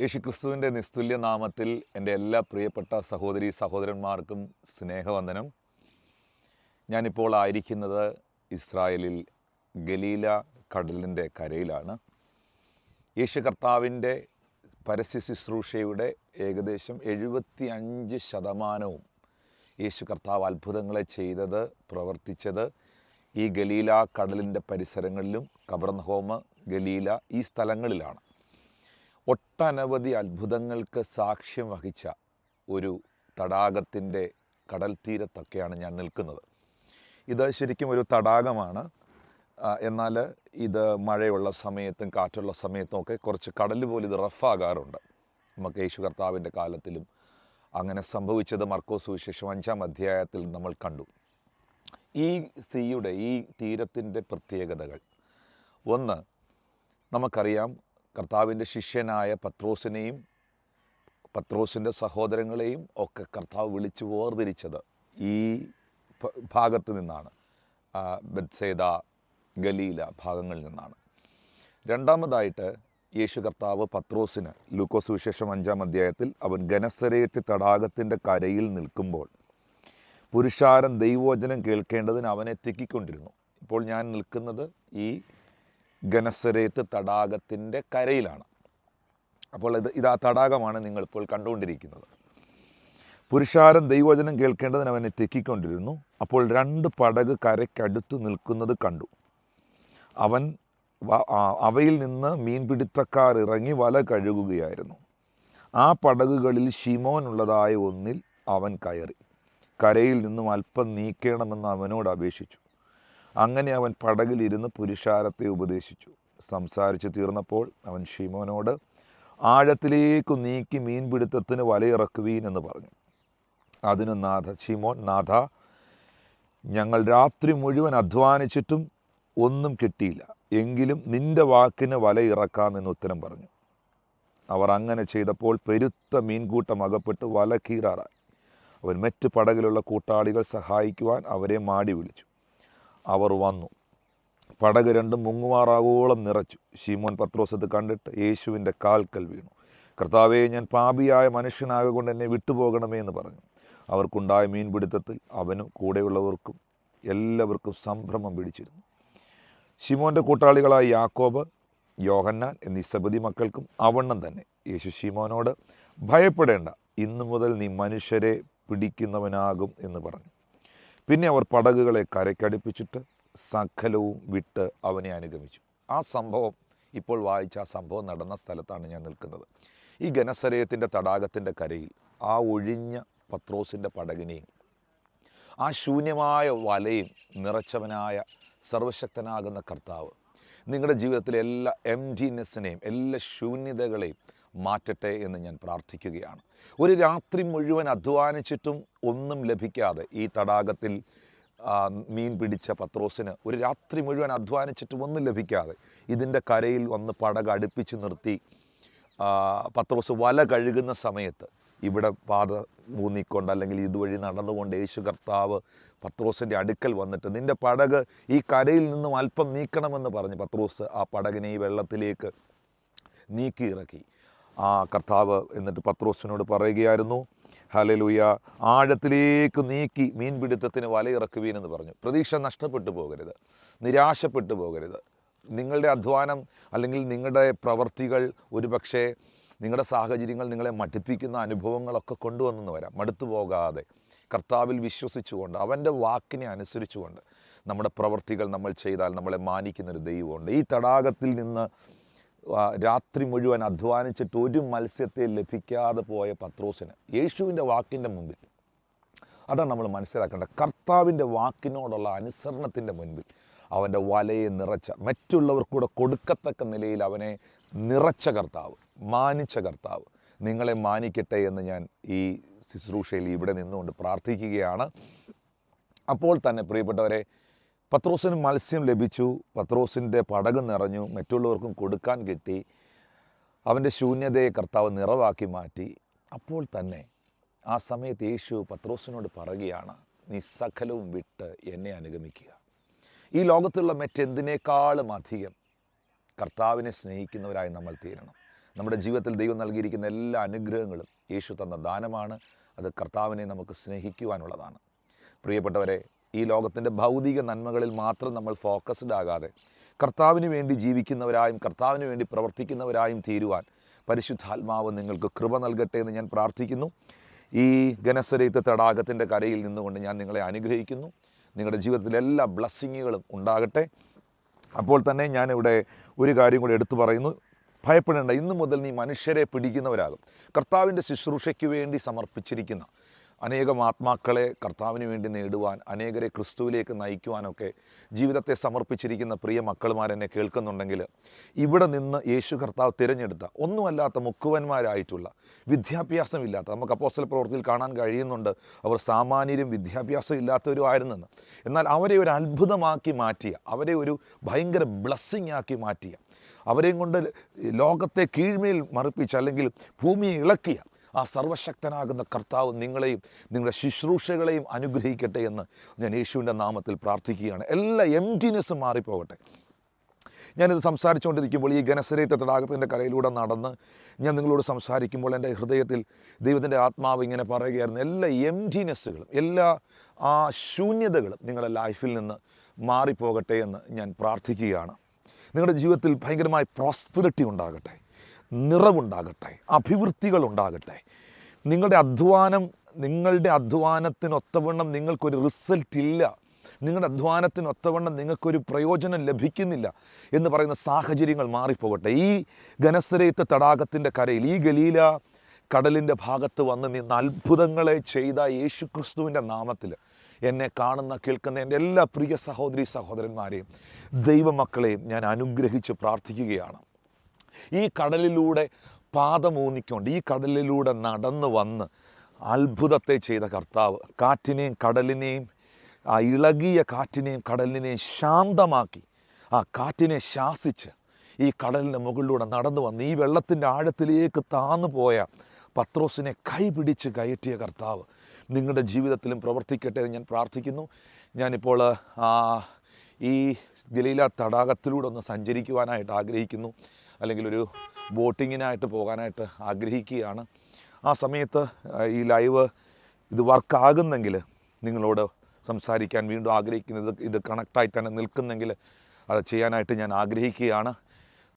യേശുക്രിസ്തുവിന്റെ നിസ്തുല്യ നാമത്തിൽ എന്റെ എല്ലാ പ്രിയപ്പെട്ട സഹോദരി സഹോദരന്മാർക്കും സ്നേഹവന്ദനം. ഞാനിപ്പോൾ ആയിരിക്കുന്നത് ഇസ്രായേലിൽ ഗലീല കടലിന്റെ കരയിലാണ്. യേശു കർത്താവിന്റെ പരസ്യ ശുശ്രൂഷയുടെ ഏകദേശം എഴുപത്തി അഞ്ച് ശതമാനവും യേശു കർത്താവ് അത്ഭുതങ്ങളെ ചെയ്തത് പ്രവർത്തിച്ചത് ഈ ഗലീല കടലിന്റെ പരിസരങ്ങളിലും കബർന്നഹോമ ഗലീല ഈ സ്ഥലങ്ങളിലാണ്. ഒട്ടനവധി അത്ഭുതങ്ങൾക്ക് സാക്ഷ്യം വഹിച്ച ഒരു തടാകത്തിന്റെ കടൽ തീരത്തൊക്കെയാണ് ഞാൻ നിൽക്കുന്നത്. ഇത് ശരിക്കും ഒരു തടാകമാണ്. എന്നാൽ ഇത് മഴയുള്ള സമയത്തും കാറ്റുള്ള സമയത്തും ഒക്കെ കുറച്ച് കടൽ പോലെ ഇത് റഫാകാറുണ്ട് നമുക്ക് യേശു കർത്താവിന്റെ കാലത്തിലും അങ്ങനെ സംഭവിച്ചത് മർക്കോ സുവിശേഷം അഞ്ചാം അധ്യായത്തിൽ നമ്മൾ കണ്ടു. ഈ സീയുടെ ഈ തീരത്തിന്റെ പ്രത്യേകതകൾ. ഒന്ന് നമുക്കറിയാം കർത്താവിന്റെ ശിഷ്യനായ പത്രോസിനെയും പത്രോസിന്റെ സഹോദരങ്ങളെയും ഒക്കെ കർത്താവ് വിളിച്ച് വേർതിരിച്ചത് ഈ ഭാഗത്ത് നിന്നാണ്. ബത്സേദ ഗലീല ഭാഗങ്ങളിൽ നിന്നാണ്. രണ്ടാമതായിട്ട് യേശു കർത്താവ് പത്രോസിന് ലൂക്കോസ് വിശേഷം അഞ്ചാം അധ്യായത്തിൽ അവൻ ഗനസരേറ്റ് തടാകത്തിന്റെ കരയിൽ നിൽക്കുമ്പോൾ പുരുഷാരൻ ദൈവവചനം കേൾക്കേണ്ടതിന് അവനെ തിക്കിക്കൊണ്ടിരുന്നു ഇപ്പോൾ ഞാൻ നിൽക്കുന്നത് ഈ ഗനസരേത്ത് തടാകത്തിന്റെ കരയിലാണ്. അപ്പോൾ ഇത് ഇത് ആ തടാകമാണ് നിങ്ങളിപ്പോൾ കണ്ടുകൊണ്ടിരിക്കുന്നത്. പുരുഷാരം ദൈവവചനം കേൾക്കേണ്ടതിന് അവനെ തെക്കിക്കൊണ്ടിരുന്നു. അപ്പോൾ രണ്ട് പടക് കരയ്ക്കടുത്ത് നിൽക്കുന്നത് കണ്ടു. അവൻ അവയിൽ നിന്ന് മീൻപിടുത്തക്കാർ ഇറങ്ങി വല കഴുകുകയായിരുന്നു. ആ പടകുകളിൽ ഷിമോനുള്ളതായ ഒന്നിൽ അവൻ കയറി. കരയിൽ നിന്നും അല്പം നീക്കണമെന്ന് അവനോട് അപേക്ഷിച്ചു. അങ്ങനെ അവൻ പടകിലിരുന്ന് പുരുഷാരത്തെ ഉപദേശിച്ചു. സംസാരിച്ചു തീർന്നപ്പോൾ അവൻ ഷിമോനോട് ആഴത്തിലേക്ക് നീക്കി മീൻപിടുത്തത്തിന് വലയിറക്കുവീൻ എന്ന് പറഞ്ഞു. അതിന് നാഥ ഷിമോൻ നാഥ ഞങ്ങൾ രാത്രി മുഴുവൻ അധ്വാനിച്ചിട്ടും ഒന്നും കിട്ടിയില്ല. എങ്കിലും നിന്റെ വാക്കിന് വല ഇറക്കാമെന്ന് ഉത്തരം പറഞ്ഞു. അവർ അങ്ങനെ ചെയ്തപ്പോൾ പെരുത്ത മീൻകൂട്ടം അകപ്പെട്ട് വല കീറാറായി അവൻ മറ്റ് പടകിലുള്ള കൂട്ടാളികൾ സഹായിക്കുവാൻ അവരെ മാടി വിളിച്ചു. അവർ വന്നു. പടക് രണ്ടും മുങ്ങുമാറാകോളം നിറച്ചു. ശീമോൻ പത്രോസത്ത് കണ്ടിട്ട് യേശുവിന്റെ കാൽക്കൽ വീണു. കർത്താവെ ഞാൻ പാപിയായ മനുഷ്യനാകൊണ്ട് എന്നെ വിട്ടുപോകണമേ എന്ന് പറഞ്ഞു. അവർക്കുണ്ടായ മീൻപിടുത്തത്തിൽ അവനും കൂടെയുള്ളവർക്കും എല്ലാവർക്കും സംഭ്രമം പിടിച്ചിരുന്നു. ഷിമോന്റെ കൂട്ടാളികളായ യാക്കോബ് യോഹന്നാൻ എന്നീ സബതി മക്കൾക്കും അവണ്ണം തന്നെ. യേശു ഷിമോനോട് ഭയപ്പെടേണ്ട ഇന്നു മുതൽ നീ മനുഷ്യരെ പിടിക്കുന്നവനാകും എന്ന് പറഞ്ഞു. പിന്നെ അവർ പടകുകളെ കരയ്ക്കടുപ്പിച്ചിട്ട് സകലവും വിട്ട് അവനെ അനുഗമിച്ചു. ആ സംഭവം ഇപ്പോൾ വായിച്ച ആ സംഭവം നടന്ന സ്ഥലത്താണ് ഞാൻ നിൽക്കുന്നത്. ഈ ഗനസരയത്തിന്റെ തടാകത്തിന്റെ കരയിൽ ആ ഒഴിഞ്ഞ പത്രോസിന്റെ പടകിനെയും ആ ശൂന്യമായ വലയും നിറച്ചവനായ സർവശക്തനാകുന്ന കർത്താവ് നിങ്ങളുടെ ജീവിതത്തിലെ എല്ലാ എം ഡിനെസ്സിനെയും എല്ലാ ശൂന്യതകളെയും മാറ്റട്ടെ എന്ന് ഞാൻ പ്രാർത്ഥിക്കുകയാണ്. ഒരു രാത്രി മുഴുവൻ അധ്വാനിച്ചിട്ടും ഒന്നും ലഭിക്കാതെ ഈ തടാകത്തിൽ മീൻ പിടിച്ച പത്രോസിന് ഒരു രാത്രി മുഴുവൻ അധ്വാനിച്ചിട്ടും ഒന്നും ലഭിക്കാതെ ഇതിന്റെ കരയിൽ വന്ന് പടക അടുപ്പിച്ച് നിർത്തി പത്രോസ് വല കഴുകുന്ന സമയത്ത് ഇവിടെ പാത ഊന്നിക്കൊണ്ട് അല്ലെങ്കിൽ ഇതുവഴി നടന്നുകൊണ്ട് യേശു കർത്താവ് പത്രോസിന്റെ അടുക്കൽ വന്നിട്ട് നിന്റെ പടക് ഈ കരയിൽ നിന്നും അല്പം നീക്കണമെന്ന് പറഞ്ഞ് പത്രോസ് ആ പടകിനെ ഈ വെള്ളത്തിലേക്ക് നീക്കി ഇറക്കി. ആ കർത്താവ് എന്നിട്ട് പത്രോസിനോട് പറയുകയായിരുന്നു ഹലലുയ ആഴത്തിലേക്ക് നീക്കി മീൻപിടുത്തത്തിന് വലയിറക്കുവീൻ എന്ന് പറഞ്ഞു. പ്രതീക്ഷ നഷ്ടപ്പെട്ടു പോകരുത് നിരാശപ്പെട്ടു പോകരുത്. നിങ്ങളുടെ അധ്വാനം അല്ലെങ്കിൽ നിങ്ങളുടെ പ്രവർത്തികൾ ഒരുപക്ഷെ നിങ്ങളുടെ സാഹചര്യങ്ങൾ നിങ്ങളെ മടുപ്പിക്കുന്ന അനുഭവങ്ങളൊക്കെ കൊണ്ടുവന്നെന്ന് വരാം. മടുത്തു പോകാതെ കർത്താവിൽ വിശ്വസിച്ചുകൊണ്ട് അവന്റെ വാക്കിനെ അനുസരിച്ചുകൊണ്ട് നമ്മുടെ പ്രവർത്തികൾ നമ്മൾ ചെയ്താൽ നമ്മളെ മാനിക്കുന്നൊരു ദൈവമുണ്ട്. ഈ തടാകത്തിൽ നിന്ന് രാത്രി മുഴുവൻ അധ്വാനിച്ചിട്ട് ഒരു മത്സ്യത്തെ ലഭിക്കാതെ പോയ പത്രോസിന് യേശുവിന്റെ വാക്കിന്റെ മുമ്പിൽ. അതാണ് നമ്മൾ മനസ്സിലാക്കേണ്ടത്. കർത്താവിന്റെ വാക്കിനോടുള്ള അനുസരണത്തിന്റെ മുൻപിൽ അവന്റെ വലയെ നിറച്ച മറ്റുള്ളവർക്കൂടെ കൊടുക്കത്തക്ക നിലയിൽ അവനെ നിറച്ച കർത്താവ് മാനിച്ച കർത്താവ്. നിങ്ങളെ മാനിക്കട്ടെ എന്ന് ഞാൻ ഈ ശുശ്രൂഷയിൽ ഇവിടെ നിന്നുകൊണ്ട് പ്രാർത്ഥിക്കുകയാണ്. അപ്പോൾ തന്നെ പ്രിയപ്പെട്ടവരെ പത്രോസിന് മത്സ്യം ലഭിച്ചു പത്രോസിന്റെ പടക് നിറഞ്ഞു മറ്റുള്ളവർക്കും കൊടുക്കാൻ കിട്ടി അവന്റെ ശൂന്യതയെ കർത്താവ് നിറവാക്കി മാറ്റി. അപ്പോൾ തന്നെ ആ സമയത്ത് യേശു പത്രോസിനോട് പറയുകയാണ് നീ സകലവും വിട്ട് എന്നെ അനുഗമിക്കുക. ഈ ലോകത്തുള്ള മറ്റെന്തിനേക്കാളും അധികം കർത്താവിനെ സ്നേഹിക്കുന്നവരായി നമ്മൾ തീരണം. നമ്മുടെ ജീവിതത്തിൽ ദൈവം നൽകിയിരിക്കുന്ന എല്ലാ അനുഗ്രഹങ്ങളും യേശു തന്ന ദാനമാണ്. അത് കർത്താവിനെ നമുക്ക് സ്നേഹിക്കുവാനുള്ളതാണ്. പ്രിയപ്പെട്ടവരെ ഈ ലോകത്തിന്റെ ഭൗതിക നന്മകളിൽ മാത്രം നമ്മൾ ഫോക്കസ്ഡ് ആകാതെ കർത്താവിന് വേണ്ടി ജീവിക്കുന്നവരായും കർത്താവിന് വേണ്ടി പ്രവർത്തിക്കുന്നവരായും തീരുവാൻ പരിശുദ്ധാത്മാവ് നിങ്ങൾക്ക് കൃപ നൽകട്ടെ എന്ന് ഞാൻ പ്രാർത്ഥിക്കുന്നു. ഈ ഗനസരയത്ത് തടാകത്തിന്റെ കരയിൽ നിന്നുകൊണ്ട് ഞാൻ നിങ്ങളെ അനുഗ്രഹിക്കുന്നു. നിങ്ങളുടെ ജീവിതത്തിലെ എല്ലാ ബ്ലസ്സിങ്ങുകളും ഉണ്ടാകട്ടെ. അപ്പോൾ തന്നെ ഞാനിവിടെ ഒരു കാര്യം കൂടി എടുത്തു പറയുന്നു. ഭയപ്പെടേണ്ട ഇന്നു മുതൽ നീ മനുഷ്യരെ പിടിക്കുന്നവരാകും. കർത്താവിന്റെ ശുശ്രൂഷയ്ക്ക് വേണ്ടി സമർപ്പിച്ചിരിക്കുന്ന അനേകം ആത്മാക്കളെ കർത്താവിന് വേണ്ടി നേടുവാൻ അനേകരെ ക്രിസ്തുവിലേക്ക് നയിക്കുവാനൊക്കെ ജീവിതത്തെ സമർപ്പിച്ചിരിക്കുന്ന പ്രിയ മക്കളുമാരെന്നെ കേൾക്കുന്നുണ്ടെങ്കിൽ ഇവിടെ നിന്ന് യേശു കർത്താവ് തിരഞ്ഞെടുത്ത ഒന്നുമല്ലാത്ത മുക്കുവന്മാരായിട്ടുള്ള വിദ്യാഭ്യാസമില്ലാത്ത നമുക്ക് അപ്പോസ്റ്റൽ പ്രവൃത്തിയിൽ കാണാൻ കഴിയുന്നുണ്ട് അവർ സാമാന്യരും വിദ്യാഭ്യാസം ഇല്ലാത്തവരും ആയിരുന്നെന്ന്. എന്നാൽ അവരെ ഒരു അത്ഭുതമാക്കി മാറ്റിയ അവരെ ഒരു ഭയങ്കര ബ്ലസ്സിംഗ് ആക്കി മാറ്റിയ അവരെയും കൊണ്ട് ലോകത്തെ കീഴ്മയിൽ മറിപ്പിച്ച് അല്ലെങ്കിൽ ഭൂമിയെ ഇളക്കിയ ആ സർവശക്തനാകുന്ന കർത്താവ് നിങ്ങളെയും നിങ്ങളുടെ ശുശ്രൂഷകളെയും അനുഗ്രഹിക്കട്ടെ എന്ന് ഞാൻ യേശുവിന്റെ നാമത്തിൽ പ്രാർത്ഥിക്കുകയാണ്. എല്ലാ എംറ്റിനെസ്സും മാറിപ്പോകട്ടെ. ഞാനിത് സംസാരിച്ചുകൊണ്ടിരിക്കുമ്പോൾ ഈ ഗനസരീത്ത തടാകത്തിന്റെ കരയിലൂടെ നടന്ന് ഞാൻ നിങ്ങളോട് സംസാരിക്കുമ്പോൾ എന്റെ ഹൃദയത്തിൽ ദൈവത്തിന്റെ ആത്മാവ് ഇങ്ങനെ പറയുകയായിരുന്നു. എല്ലാ എംറ്റിനെസ്സുകളും എല്ലാ ആ ശൂന്യതകളും നിങ്ങളുടെ ലൈഫിൽ നിന്ന് മാറിപ്പോകട്ടെ എന്ന് ഞാൻ പ്രാർത്ഥിക്കുകയാണ്. നിങ്ങളുടെ ജീവിതത്തിൽ ഭയങ്കരമായ പ്രോസ്പിരിറ്റി ഉണ്ടാകട്ടെ. നിറവുണ്ടാകട്ടെ അഭിവൃദ്ധികൾ ഉണ്ടാകട്ടെ നിങ്ങളുടെ അധ്വാനം നിങ്ങളുടെ അധ്വാനത്തിനൊത്തവണ്ണം നിങ്ങൾക്കൊരു റിസൾട്ട് ഇല്ല. നിങ്ങളുടെ അധ്വാനത്തിനൊത്തവണ്ണം നിങ്ങൾക്കൊരു പ്രയോജനം ലഭിക്കുന്നില്ല എന്ന് പറയുന്ന സാഹചര്യങ്ങൾ മാറിപ്പോകട്ടെ. ഈ ഘനസ്ഥരയത്ത് തടാകത്തിന്റെ കരയിൽ ഈ ഗലീല കടലിന്റെ ഭാഗത്ത് വന്ന് നിന്ന് അത്ഭുതങ്ങളെ ചെയ്ത യേശു ക്രിസ്തുവിന്റെ നാമത്തിൽ എന്നെ കാണുന്ന കേൾക്കുന്ന എന്റെ എല്ലാ പ്രിയ സഹോദരി സഹോദരന്മാരെയും ദൈവമക്കളെയും ഞാൻ അനുഗ്രഹിച്ച് പ്രാർത്ഥിക്കുകയാണ്. ഈ കടലിലൂടെ പാദമൂന്നിക്കൊണ്ട് ഈ കടലിലൂടെ നടന്നു വന്ന് അത്ഭുതത്തെ ചെയ്ത കർത്താവ് കാറ്റിനെയും കടലിനെയും ആ ഇളകിയ കാറ്റിനെയും കടലിനെയും ശാന്തമാക്കി ആ കാറ്റിനെ ശാസിച്ച് ഈ കടലിന്റെ മുകളിലൂടെ നടന്നു വന്ന് ഈ വെള്ളത്തിന്റെ ആഴത്തിലേക്ക് താന്നു പോയ പത്രോസിനെ കൈപിടിച്ച് കയറ്റിയ കർത്താവ് നിങ്ങളുടെ ജീവിതത്തിലും പ്രവർത്തിക്കട്ടെ എന്ന് ഞാൻ പ്രാർത്ഥിക്കുന്നു. ഞാനിപ്പോൾ ഈ ഗലീല തടാകത്തിലൂടെ ഒന്ന് സഞ്ചരിക്കുവാനായിട്ട് ആഗ്രഹിക്കുന്നു. അല്ലെങ്കിൽ ഒരു ബോട്ടിങ്ങിനായിട്ട് പോകാനായിട്ട് ആഗ്രഹിക്കുകയാണ്. ആ സമയത്ത് ഈ ലൈവ് ഇത് വർക്കാകുന്നെങ്കിൽ നിങ്ങളോട് സംസാരിക്കാൻ വീണ്ടും ആഗ്രഹിക്കുന്നത് ഇത് കണക്റ്റായി തന്നെ നിൽക്കുന്നെങ്കിൽ അത് ചെയ്യാനായിട്ട് ഞാൻ ആഗ്രഹിക്കുകയാണ്.